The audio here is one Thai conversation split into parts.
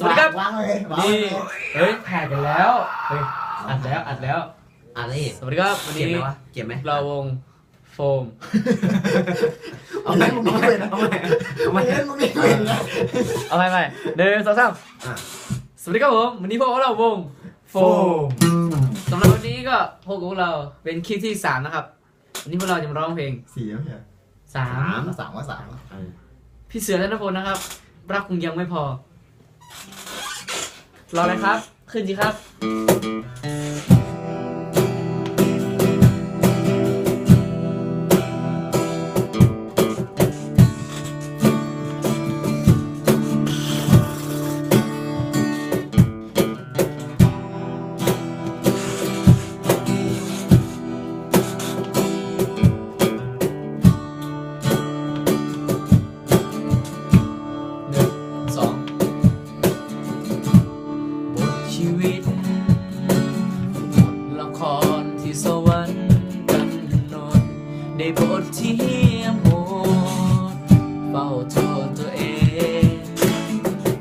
สวัสดีครับวางเลยวางนี่เลยเฮ้ยถ่ายกันแล้วเฮ้ยอัดแล้วอัดแล้วอะไรอีกสวัสดีครับวันเก็บนี้ไหมวะเก็บไหมเราวงโฟมเอาไหมมึงเอาไม่ไหมเป็นนะเอาไหมเอาไหมมึงไม่เป็นนะเอาไปไปหนึ่งสองสามอะสวัสดีครับผมวันนี้พวกเราวงโฟมสำหรับวันนี้ก็พวกของเราเป็นคลิปที่สามนะครับวันนี้พวกเราจะมาร้องเพลงสี่แล้วเนี่ยสามสามว่าสามเออพี่เสือและนพลนะครับ รักคงยังไม่พอ รอเลยครับ ขึ้นสิครับ บทที่หมโหดเฝ้าโทษตัวเอง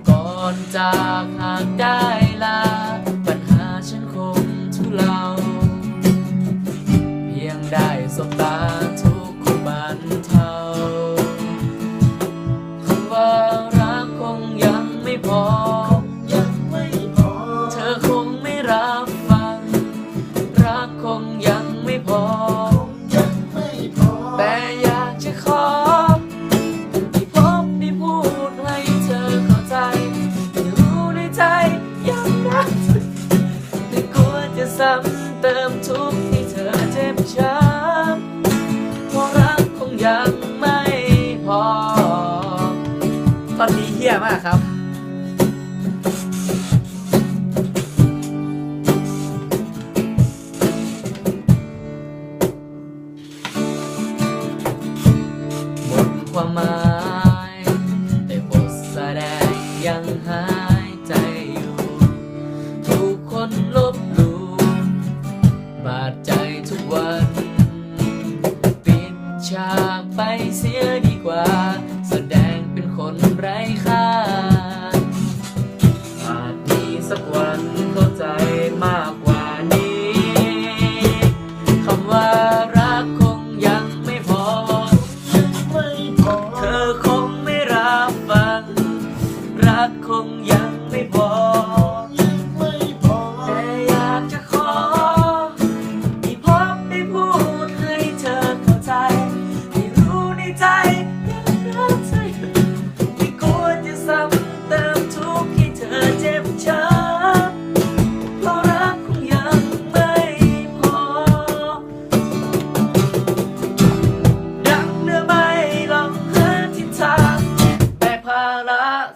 ก่อนจากหากได้ลา ปัญหาฉันคงทุเลา เพียงได้สบตาทุกข์คบรรเทาคำว่ารักคงยังไม่พอยังไม่พอ เธอคงไม่รับฟัง รักคงยังไม่พอ เติมทุกที่เธอเจ็บช้ำเพราะรักคงยังไม่พอ ตอนนี้เฮี้ยมากครับ นคนไร้ค่า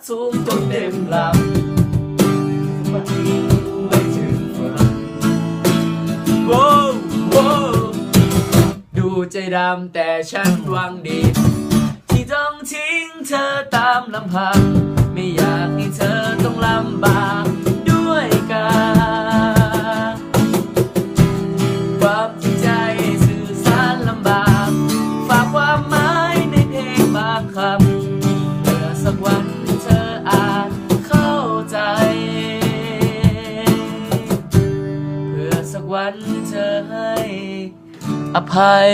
สูงจนเต็มลำไม่ถึงฝันโว้วโว้วดูใจดำแต่ฉันหวังดี ที่ต้องทิ้งเธอตามลำพัง ไม่อยากให้เธอต้องลำบากด้วยกันความจริงใจสื่อสารลำบาก ฝากความหมายในเพลงบางคำ วันเธอให้อภัย